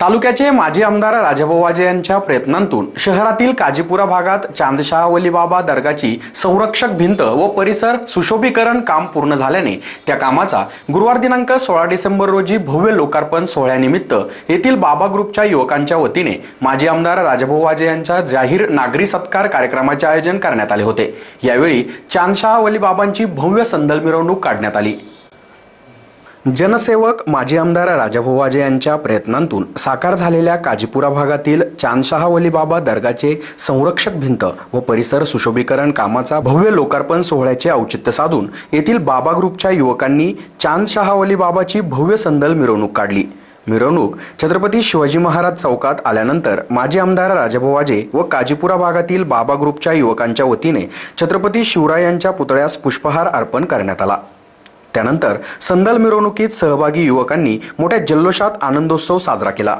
तालुक्याचे माजी आमदार राजाभाऊ वाजे यांच्या प्रयत्नांतून शहरातील काजीपुरा भागात चांदशहा वलीबाबा दर्गाची संरक्षक भिंत व परिसर सुशोभीकरण काम पूर्ण झाल्याने त्या कामाचा गुरुवार दिनांक सोळा डिसेंबर रोजी भव्य लोकार्पण सोहळ्यानिमित्त येथील बाबा ग्रुपच्या युवकांच्या वतीने माजी आमदार राजाभाऊ वाजे यांच्या जाहीर नागरी सत्कार कार्यक्रमाचे आयोजन करण्यात आले होते. यावेळी चांदशहा वलीबाबांची भव्य संदल मिरवणूक काढण्यात आली. जनसेवक माजी आमदार राजाभाऊ वाजे यांच्या प्रयत्नांतून साकार झालेल्या काजीपुरा भागातील चांदशहा वलीबाबा दर्गाचे संरक्षक भिंत व परिसर सुशोभीकरण कामाचा भव्य लोकार्पण सोहळ्याचे औचित्य साधून येथील बाबा ग्रुपच्या युवकांनी चांदशहा वलीबाबाची भव्य संदल मिरवणूक काढली. मिरवणूक छत्रपती शिवाजी महाराज चौकात आल्यानंतर माजी आमदार राजाभाऊ वाजे व काजीपुरा भागातील बाबा ग्रुपच्या युवकांच्या वतीने छत्रपती शिवरायांच्या पुतळ्यास पुष्पहार अर्पण करण्यात आला. त्यानंतर संदल मिरवणुकीत सहभागी युवकांनी मोठ्या जल्लोषात आनंदोत्सव साजरा केला.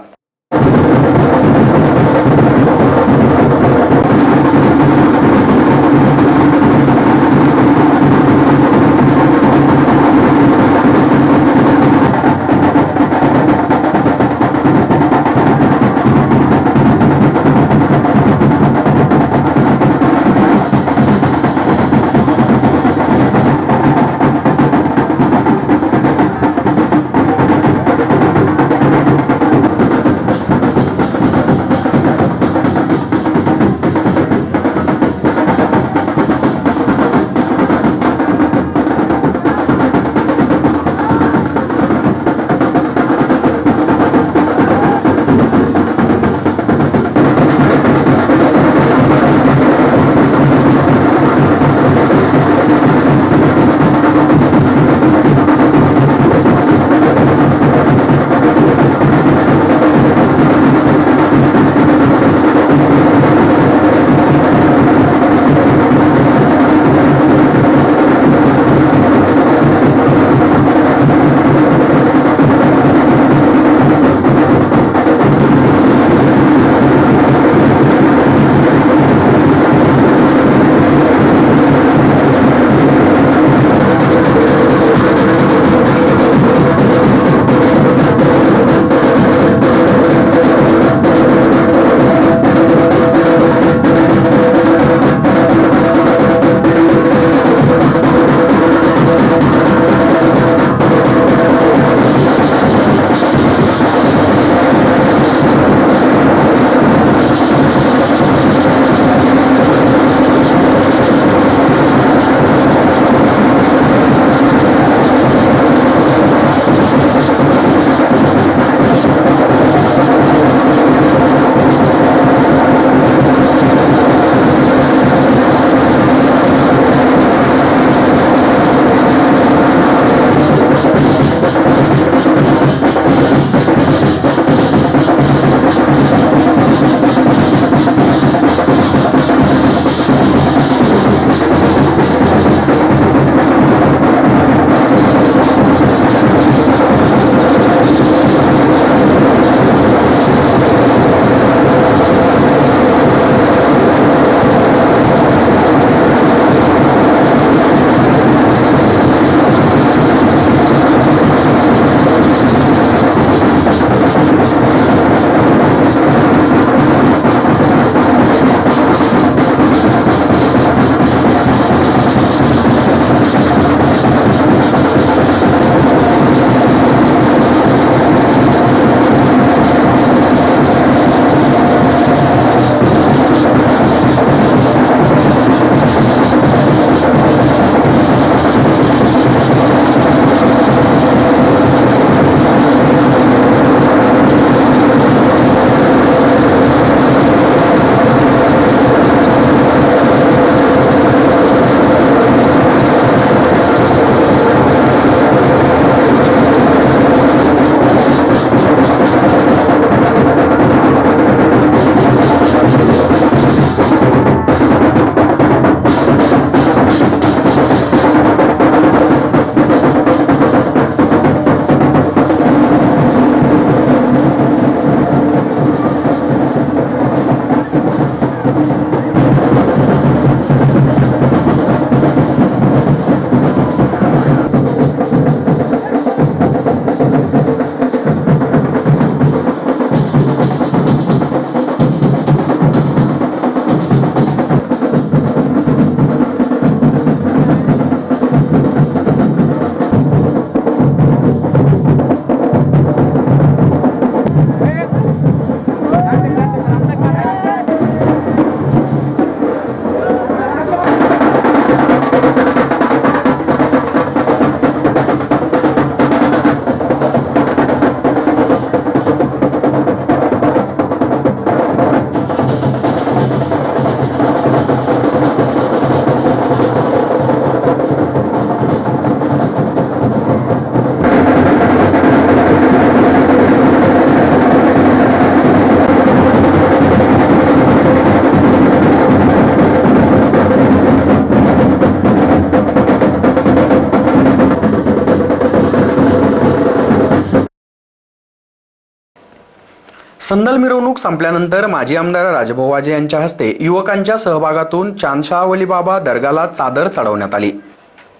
संदल मिरवणूक संपल्यानंतर माजी आमदार राजभाऊ वाजे यांच्या हस्ते युवकांच्या सहभागातून चांदशाह बाबा दर्गाला चादर चढवण्यात आली.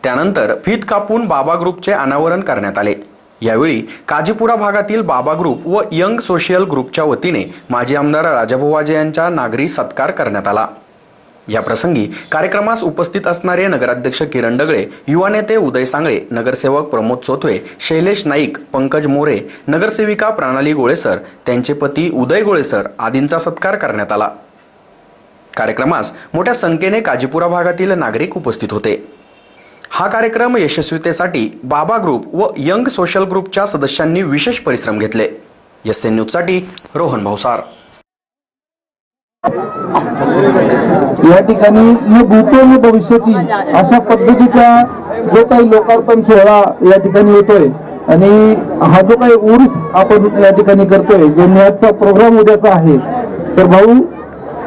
त्यानंतर फीत कापून बाबा ग्रुपचे अनावरण करण्यात आले. यावेळी काजीपुरा भागातील बाबा ग्रुप व यंग सोशियल ग्रुपच्या वतीने माजी आमदार राजाभाऊ वाजे यांचा नागरी सत्कार करण्यात आला. या प्रसंगी कार्यक्रमास उपस्थित असणारे नगराध्यक्ष किरण डगळे युवा नेते उदय सांगळे नगरसेवक प्रमोद चोथवे शैलेश नाईक पंकज मोरे नगरसेविका प्रणाली गोळेसर त्यांचे पती उदय गोळेसर आदींचा सत्कार करण्यात आला. कार्यक्रमास मोठ्या संख्येने काजीपुरा भागातील नागरिक उपस्थित होते. हा कार्यक्रम यशस्वीतेसाठी बाबा ग्रुप व यंग सोशल ग्रुपच्या सदस्यांनी विशेष परिश्रम घेतले. एस एन न्यूजसाठी रोहन भावसार या ठिकाणी मी भूतो मी भविष्यती अशा पद्धतीचा जो काही लोकार्पण सोहळा या ठिकाणी येतोय आणि हा जो काही उर्स आपण या ठिकाणी करतोय जो मॅचचा प्रोग्राम उद्याचा आहे तर भाऊ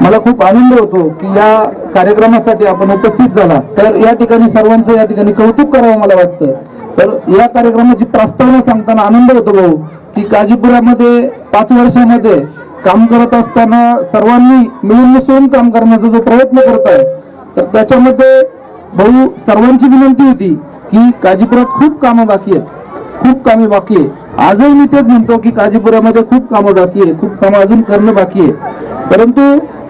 मला खूप आनंद होतो की या कार्यक्रमासाठी आपण उपस्थित झाला. तर या ठिकाणी सर्वांचं या ठिकाणी कौतुक करावं मला वाटतं. तर या कार्यक्रमाची प्रस्तावना सांगताना आनंद होतो भाऊ की काजीपुरामध्ये पाच वर्षामध्ये काम करत असताना सर्वांनी मिळून मिसळून काम करण्याचा जो प्रयत्न करत आहे तर त्याच्यामध्ये भाऊ सर्वांची विनंती होती की काजीपुरात खूप कामं बाकी आहेत खूप कामे बाकी आहे आजही मी तेच म्हणतो की काजीपुरामध्ये खूप कामं बाकी आहे खूप कामं अजून करणं बाकी आहे परंतु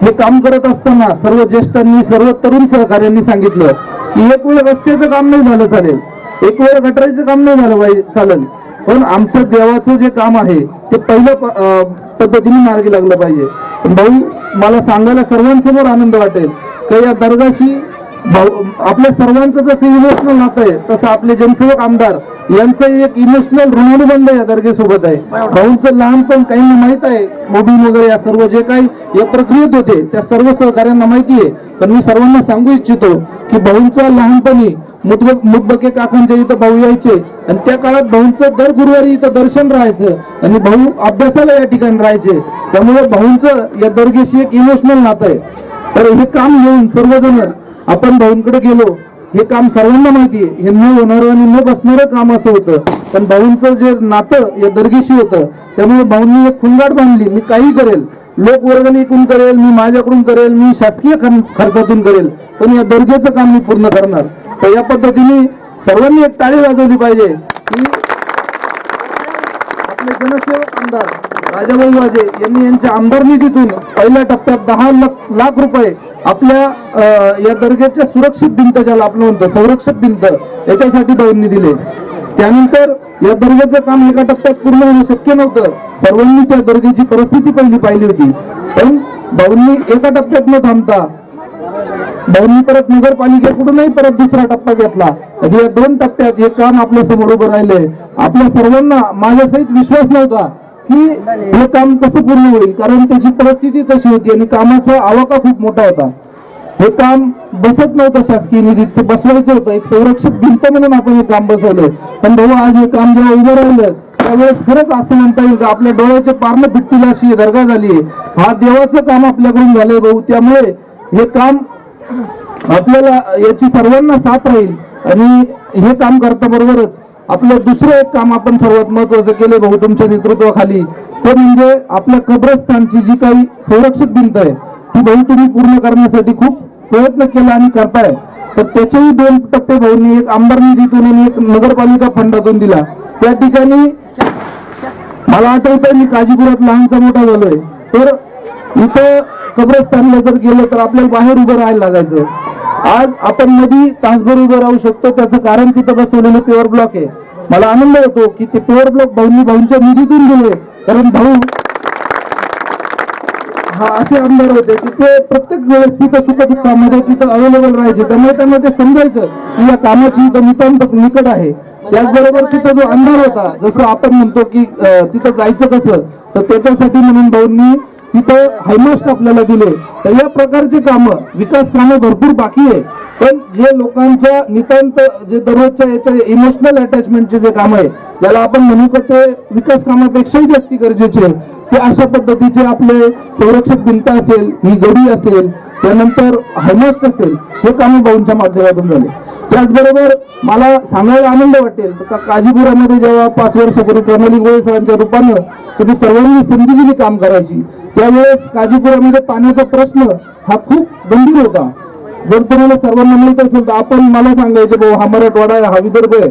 हे काम करत असताना सर्व ज्येष्ठांनी सर्व तरुण सहकार्यांनी सांगितलं की एक वेळ रस्त्याचं काम नाही झालं चालेल एक वेळ गटारीचं काम नाही झालं चालेल. पण आमचं देवाचं जे काम आहे ते पहिलं अं, पद्धतीने मार्गी लागलं पाहिजे. पण भाऊ मला सांगायला सर्वांसमोर आनंद वाटेल. का या दर्गाशी भाऊ आपल्या सर्वांचं जसं इमोशनल नातं आहे तसं आपले जनसेवक आमदार यांचं एक इमोशनल ऋणानुबंध या दर्गेसोबत आहे. भाऊंचं लहानपण काहींना माहीत आहे मोबिल वगैरे या सर्व जे काही या प्रक्रियेत होते त्या सर्व सहकार्यांना माहिती आहे. पण मी सर्वांना सांगू इच्छितो की भाऊंचं लहानपणी मुदब- मुदबके काकांच्या इथं भाऊ यायचे. आणि त्या काळात भाऊंचं दर गुरुवारी इथं दर्शन राहायचं. आणि भाऊ अभ्यासाला या ठिकाणी राहायचे. त्यामुळे भाऊंचं या दर्गेशी एक इमोशनल नातं आहे. तर हे काम घेऊन सर्वजण आपण भाऊंकडे गेलो. हे काम सर्वांना माहिती आहे. हे न होणारं आणि न बसणारं काम असं होतं. पण भाऊंचं जे नातं या दर्गेशी होतं त्यामुळे भाऊंनी एक खुंगाट बांधली. मी काही करेल. लोक वर्गणीकडून करेल. मी माझ्याकडून करेल. मी शासकीय खर्चातून करेल. पण या दर्गेचं काम मी पूर्ण करणार. तर या पद्धतीने सर्वांनी एक टाळी वाजवली पाहिजे. की आपले जनसेवक आमदार राजाभाऊ वाजे यांनी यांच्या आमदार निधीतून पहिल्या टप्प्यात दहा लाख लाख रुपये आपल्या या दर्ग्याच्या सुरक्षित भिंत ज्याला आपलं म्हणतो संरक्षक भिंत याच्यासाठी भाऊंनी दिले. त्यानंतर या दर्ग्याचं काम एका टप्प्यात पूर्ण होणं शक्य नव्हतं. सर्वांनी त्या दर्ग्याची परिस्थिती पहिली पाहिली होती. पण भाऊंनी एका टप्प्यात न थांबता भाऊंनी परत नगरपालिकेकडूनही परत दुसरा टप्पा घेतला. आणि या दोन टप्प्यात हे काम आपल्यासमोर उभं राहिले आपल्या सर्वांना माझ्यासहित विश्वास नव्हता की हे काम कसं पूर्ण होईल कारण त्याची परिस्थिती तशी होती आणि कामाचा आवाका खूप मोठा होता. हे काम बसत नव्हतं शासकीय निधीत ते बसवायचं होतं. एक संरक्षक भिंत म्हणून आपण हे काम बसवलंय पण भाऊ आज हे काम जेव्हा उभं राहिलं त्यावेळेस खरंच असं म्हणता येईल का? आपल्या डोळ्याच्या पारणं फिटतील अशी दर्गा झाली हा देवाचं काम आपल्याकडून झालंय भाऊ. त्यामुळे हे काम आपल्याला याची सर्वांना साथ राहील. आणि हे काम करता बरोबरच आपलं दुसरं एक काम आपण सर्वात महत्वाचं केलं भाऊ तुमच्या नेतृत्वाखाली. ते म्हणजे आपल्या कब्रस्थानची जी काही संरक्षित भिंत आहे ती भाऊ तुम्ही पूर्ण करण्यासाठी खूप प्रयत्न केला आणि करताय. तर त्याचेही दोन टप्पे भाऊंनी एक आमदार निधीतून आणि एक नगरपालिका फंडातून दिला. त्या ठिकाणी मला आठवतंय मी काजीपुरात लहानचा मोठा झालोय. तर इथं कब्रस्तानला जर गेलो तर आपल्याला बाहेर उभं राहायला लागायचं. आज आपण नदी तासभर उभं राहू शकतो त्याचं कारण तिथं बसवलेलं प्युअर ब्लॉक आहे. मला आनंद होतो की ते प्युअर ब्लॉक भाऊंनी भाऊंच्या निधीतून गेले कारण भाऊ हा असे आमदार होते की ते प्रत्येक वेळेस तिथं सुखदुःखामध्ये तिथं अवेलेबल राहायचे. त्यामुळे त्यांना ते समजायचं की या कामाची इथं नितांत निकट आहे. त्याचबरोबर तिथं जो अंधार होता जसं आपण म्हणतो की तिथं जायचं कसं तर त्याच्यासाठी म्हणून भाऊंनी तिथं हायमास्ट आपल्याला दिले. तर या प्रकारचे कामं विकास कामं भरपूर बाकी आहे. पण जे लोकांच्या नितांत जे दररोजच्या याच्या इमोशनल अटॅचमेंटचे जे काम आहे ज्याला आपण म्हणू का ते विकास कामापेक्षाही जास्ती गरजेचे आहे. ते अशा पद्धतीचे आपले संरक्षक भिंत असेल ही गडी असेल त्यानंतर हायमास्ट असेल हे कामं भाऊंच्या माध्यमातून झाले. त्याचबरोबर मला सांगायला आनंद वाटेल का काजीपुरामध्ये जेव्हा पाच वर्षापूर्वी प्रणाली गोळे सरांच्या रूपानं तुम्ही सर्वांनी संधी दिली काम करायची त्यावेळेस काजीपुरामध्ये पाण्याचा प्रश्न हा खूप गंभीर होता. जर तुम्हाला सर्वांना माहीत असेल तर आपण मला सांगायचे भाऊ हा मराठवाडा आहे हा विदर्भ आहे.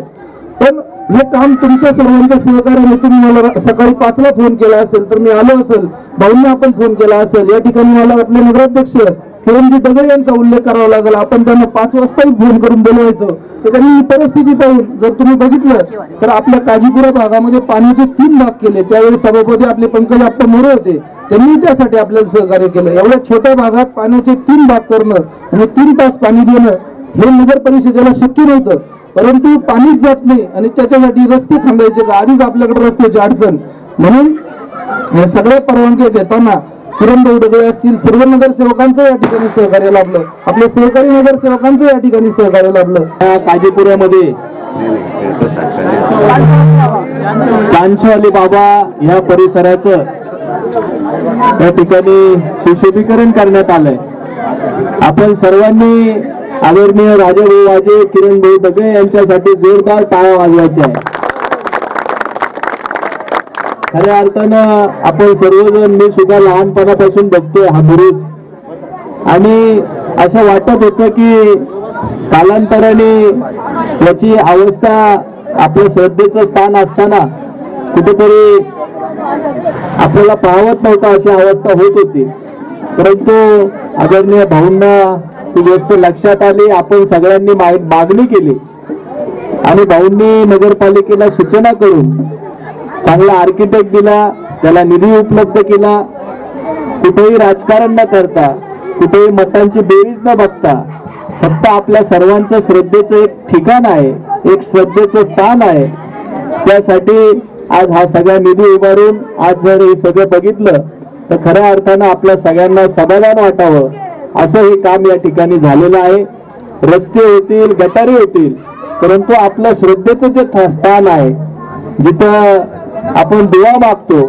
पण हे काम तुमच्या सर्वांच्या सहकार्याने तुम्ही मला सकाळी पाचला फोन केला असेल तर मी आलो असेल भाऊंना आपण फोन केला असेल. या ठिकाणी मला आपले नगराध्यक्ष किरणजी दगड यांचा उल्लेख करावा लागेल. आपण त्यांना पाच वाजताही फोन करून बोलवायचं. तर त्यांनी ही परिस्थिती पाहून जर तुम्ही बघितलं तर आपल्या काजीपुरा भागामध्ये पाण्याचे तीन भाग केले. त्यावेळी सभापती आपले पंकज आप्पा मोरे होते. त्यांनी त्यासाठी आपल्याला सहकार्य केलं. एवढ्या छोट्या भागात पाण्याचे तीन भाग करणं आणि तीन तास पाणी देणं हे नगर परिषदेला शक्य नव्हतं. परंतु पाणीच जात नाही आणि त्याच्यासाठी रस्ते थांबायचे. का आधीच आपल्याकडे रस्त्याची अडचण. म्हणून या सगळ्या परवानग्या घेताना किरण दगडे असतील सर्व नगरसेवकांचं या ठिकाणी सहकार्य लाभलं. आपल्या सहकारी नगरसेवकांचं या ठिकाणी सहकार्य लाभलं. काजीपुऱ्यामध्ये चांदशेवाली बाबा या परिसराचं या ठिकाणी सुशोभीकरण करण्यात आलंय. आपण सर्वांनी आदरणीय राजाभाऊ वाजे किरण भाऊ दगे यांच्यासाठी जोरदार टाळा वाजवायचे आहे खऱ्या अर्थानं आपण सर्वजण मी सुद्धा लहानपणापासून बघतोय हा बुरुज. आणि असं वाटत होतं की कालांतराने याची अवस्था आपल्या श्रद्धेचं स्थान असताना कुठेतरी आपल्याला पाहवत नव्हता अशी अवस्था होत होती. परंतु आदरणीय भाऊंना ती गोष्ट लक्षात आली आपण सगळ्यांनी मागणी केली. आणि भाऊंनी नगरपालिकेला सूचना करून चांगला आर्किटेक्ट दिला त्याला निधी उपलब्ध केला. कुठेही राजकारण न करता कुठेही मतांची बेरीज न बघता फक्त आपल्या सर्वांचं श्रद्धेचं एक ठिकाण आहे एक श्रद्धेचं स्थान आहे. त्यासाठी आज हा सगळा निधी उभारून आज जर हे सगळं बघितलं तर खऱ्या अर्थानं आपल्या सगळ्यांना समाधान वाटावं असं हे काम या ठिकाणी झालेलं आहे. रस्ते होतील गटारी होतील परंतु आपलं श्रद्धेचं जे स्थान आहे जिथं आपण दुवा मागतो.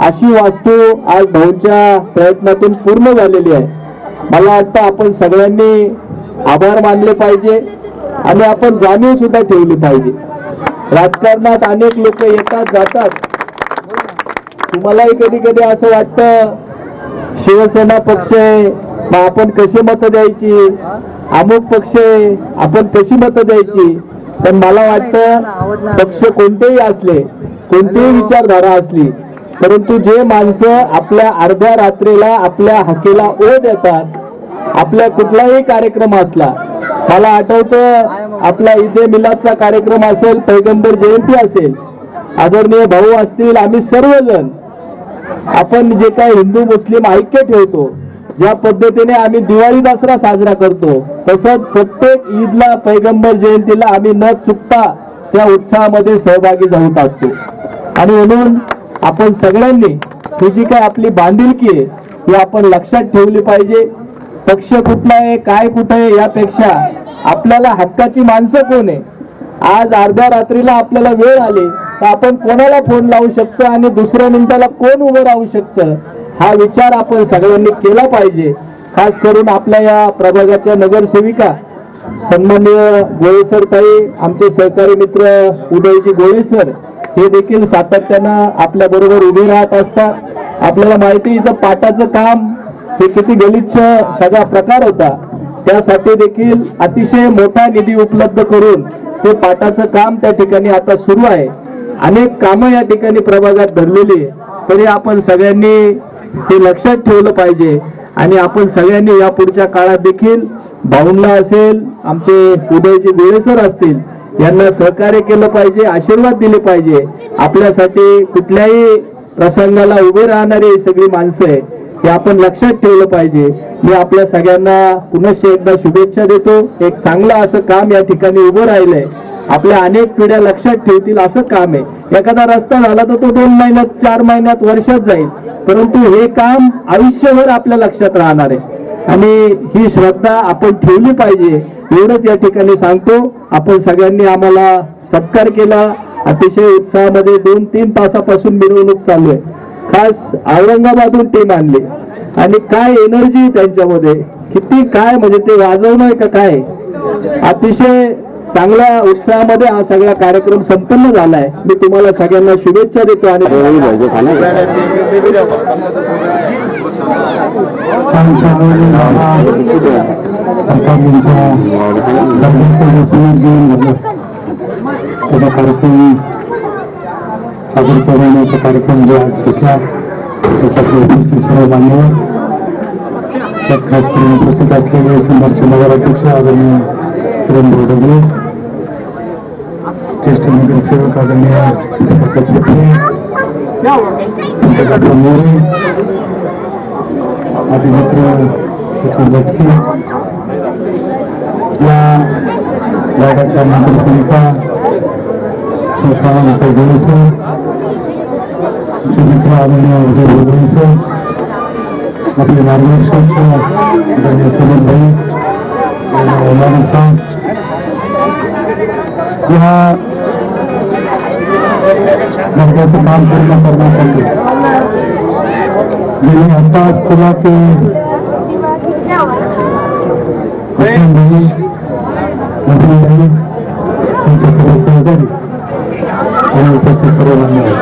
अशी वास्तू आज भाऊंच्या प्रयत्नातून पूर्ण झालेली आहे. मला वाटतं आपण सगळ्यांनी आभार मानले पाहिजे आणि आपण जाणीव सुद्धा ठेवली पाहिजे. राजकारणात अनेक लोक येतात जातात. तुम्हालाही कधी कधी असं वाटतं शिवसेना पक्ष आहे मग आपण कशी मतं द्यायची? अमुक पक्ष आहे आपण कशी मतं द्यायची? पण मला वाटतं पक्ष कोणतेही असले कोणतीही विचारधारा असली परंतु जे माणसं आपल्या अर्ध्या रात्रीला आपल्या हकेला ओ देतात आपल्या कुठलाही कार्यक्रम असला मला आठवतं आपला ईदे मिलादचा कार्यक्रम असेल पैगंबर जयंती असेल आदरणीय भाऊ असतील आम्ही सर्वजण आपण जे काही हिंदू मुस्लिम ऐक्य ठेवतो ज्या पद्धतीने आम्ही दिवाळी दसरा साजरा करतो तसंच प्रत्येक ईदला पैगंबर जयंतीला आम्ही न चुकता त्या उत्साहामध्ये सहभागी होत असतो. आणि म्हणून आपण सगळ्यांनी ही जी काय आपली बांधिलकी आहे ही आपण लक्षात ठेवली पाहिजे. पक्ष कुठला आहे काय कुठं आहे यापेक्षा आपल्याला हक्काची माणसं कोण आहे? आज अर्ध्या रात्रीला आपल्याला वेळ आली तर आपण कोणाला फोन लावू शकतो आणि दुसऱ्या मिनिटाला कोण उभं राहू शकतं? हा विचार आपण सगळ्यांनी केला पाहिजे. खास करून आपल्या या प्रभागाच्या नगरसेविका सन्माननीय गोळेसर ताई आमचे सहकारी मित्र उदयजी गोळेसर हे देखील सातत्यानं आपल्या बरोबर उभे राहत असतात. आपल्याला माहिती इथं पाटाचं काम हे किती गलिच्छ सगळा प्रकार होता. त्यासाठी देखील अतिशय मोठा निधी उपलब्ध करून ते पाटाचं काम त्या ठिकाणी आता सुरू आहे. अनेक कामं या ठिकाणी प्रभागात धरलेली तरी आपण सगळ्यांनी हे लक्षात ठेवलं पाहिजे आणि आपण सगळ्यांनी या पुढच्या काळात देखील भाऊंला असेल आमचे उदयचे गोळेसर असतील यांना सहकार्य केलं पाहिजे आशीर्वाद दिले पाहिजे. आपल्यासाठी कुठल्याही प्रसंगाला उभे राहणारी सगळी माणसं आहे हे आपण लक्षात ठेवलं पाहिजे. मी आपल्या सगळ्यांना पुनश्च एकदा शुभेच्छा देतो. एक चांगलं असं काम या ठिकाणी उभं राहिलंय. आपल्या अनेक पिढ्या लक्षात ठेवतील असं काम आहे. एखादा रस्ता झाला तर तो दोन महिन्यात चार महिन्यात वर्षात जाईल. परंतु हे काम आयुष्यभर आपल्या लक्षात राहणार आहे. आणि ही श्रद्धा आपण ठेवली पाहिजे. एवढंच या ठिकाणी सांगतो. आपण सगळ्यांनी आम्हाला सत्कार केला. अतिशय उत्साहामध्ये दोन तीन तासापासून मिरवणूक चालू आहे. खास औरंगाबादहून टीम आणली. आणि काय एनर्जी त्यांच्यामध्ये? किती काय? म्हणजे ते वाजवणं आहे का काय? अतिशय चांगल्या उत्साहामध्ये हा सगळा कार्यक्रम संपन्न झालाय. मी तुम्हाला सगळ्यांना शुभेच्छा देतो आणि जे पुनर्जीवन झालं. त्याचा कार्यक्रम सादर चढवण्याचा कार्यक्रम जो आज घेतला त्यासाठी उपस्थित सर्व मान्यवर त्यात खास करून उपस्थित असलेले समोरचे नगराध्यक्ष आदरणीय किरण बोर्डगले ज्येष्ठ नगरसेवक आदरणीय मोरे आदी मित्र सचिन या जागाच्या नगरसेविका स्वतः मित्र गोळीसर आमचे मित्र आदरणीय उदय गोळीसर आपले मार्गदर्शक आदरणीय सलीम भाई मौलाना साहेब या दर्ग्याचं काम पूर्ण करण्यासाठी. मी अंदाज केला ते? मुस्लिम त्यांचे सर्व सहकारी आणि उपस्थित सर्व मान्यवर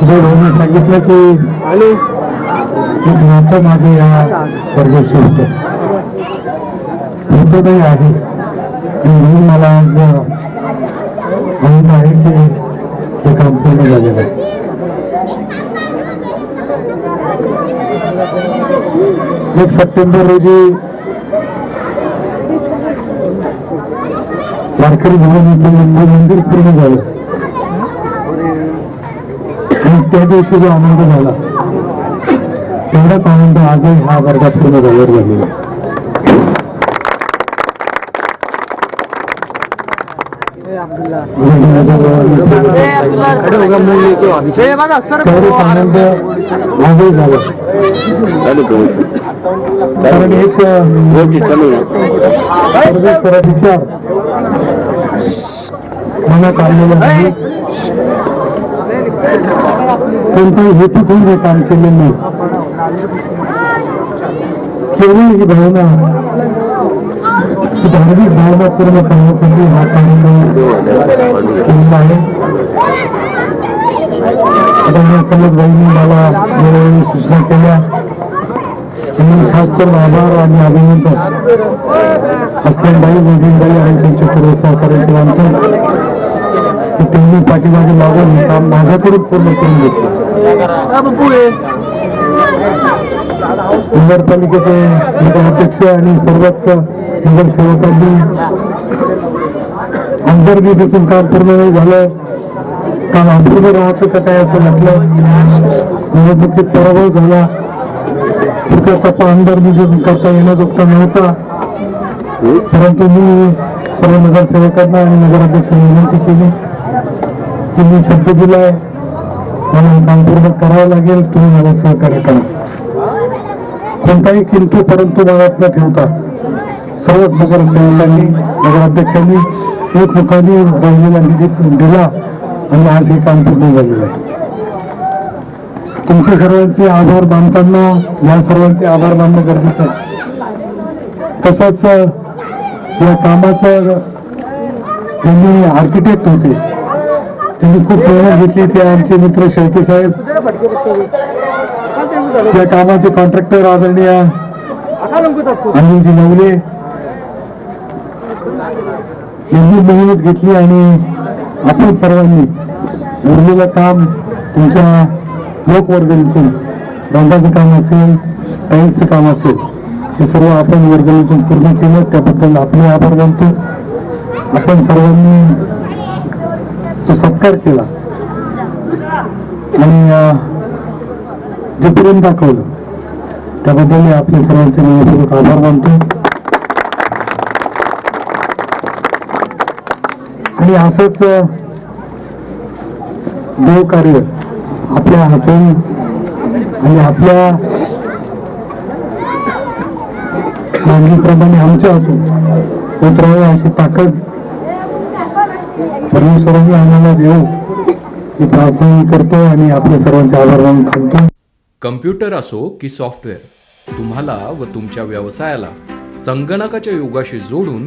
तुझ्या भाऊने सांगितलं की एक नातं माझं या परदेशी होतं. होतं नाही आहे. आणि म्हणून मला आज माहीत आहे की हे काम पूर्ण झालेलं आहे एक सप्टेंबर रोजी वारकरी भवन येथे मुंबई मंदिर पूर्ण झालं. आणि त्या दिवशी जो आनंद झाला तेवढाच आनंद आजही हा वर्गात पूर्ण झाल्यावर झालेला आहे. तेवढाच आनंद आजही झाला कारण एक सर्वेश्वरा विचार मनात आणलेला नाही कोणताही हेतू हे काम केलेलं नाही. केवळ ही भावना ही धार्मिक भावनापूर्ण कामासाठी हा कार्यक्रम केलेला आहे आदरणीय मला वेळोवेळी सूचना केल्या. आणि खास करून आभार आणि अभिनंदन. असलमबाई मोदींबाई आणि त्यांच्या सर्व सहकार्याचे मानतो की त्यांनी पाठीमागे लागून हे काम माझ्याकडून पूर्ण करून घेतलं. नगरपालिकेचे नगराध्यक्ष आणि सर्वच नगरसेवकांनी अंतर्गतीतून काम पूर्ण नाही झालं. काम अंतर्गत राहतं का काय असं म्हटलं. निवडणुकीत पराभव झाला. पुढचा टप्पा अंतर्गत करता येण्याजोगता नव्हता. परंतु मी सर्व नगरसेवकांना आणि नगराध्यक्षांनी विनंती केली. की मी शब्द दिलाय. मला काम पूर्ण करावं लागेल. तुम्ही मला सहकार्य करा. कोणताही किंतू परंतु मनात न ठेवता. सर्वच नगरसेवकांनी नगराध्यक्षांनी एकमुखाने राहिलेला निधी दिला आणि आज हे काम पूर्ण झालेलं आहे. तुमचे सर्वांचे आभार मानताना या सर्वांचे आभार मानणं गरजेचं आहे. तसंच या कामाचं त्यांनी आर्किटेक्ट होते त्यांनी खूप मेहनत घेतली. ते आमचे मित्र शेळके साहेब या कामाचे कॉन्ट्रॅक्टर आदरणीय अनिलजी नवले यांनी मेहनत घेतली आणि आपण सर्वांनी उरलेलं काम तुमच्या लोकवर्गणीतून रंगाचं काम असेल टाईलचं काम असेल हे सर्व आपण वर्गणीतून पूर्ण केलं. त्याबद्दल आपले आभार मानतो. आपण सर्वांनी तो सत्कार केला. आणि अं, जे प्रेम दाखवलं त्याबद्दल मी आपले सर्वांचे मनपूर्वक आभार मानतो. आणि असंच देव कार्य आपल्या हातून आणि आपल्या मागणीप्रमाणे आमच्या हातून होत अशी ताकद परमेश्वरांनी आम्हाला देऊ ही प्रार्थना करतो आणि आपल्या सर्वांचे आभार मानून थांबतो कम्प्युटर असो की सॉफ्टवेअर तुम्हाला व तुमच्या व्यवसायाला संगणकाच्या युगाशी जोडून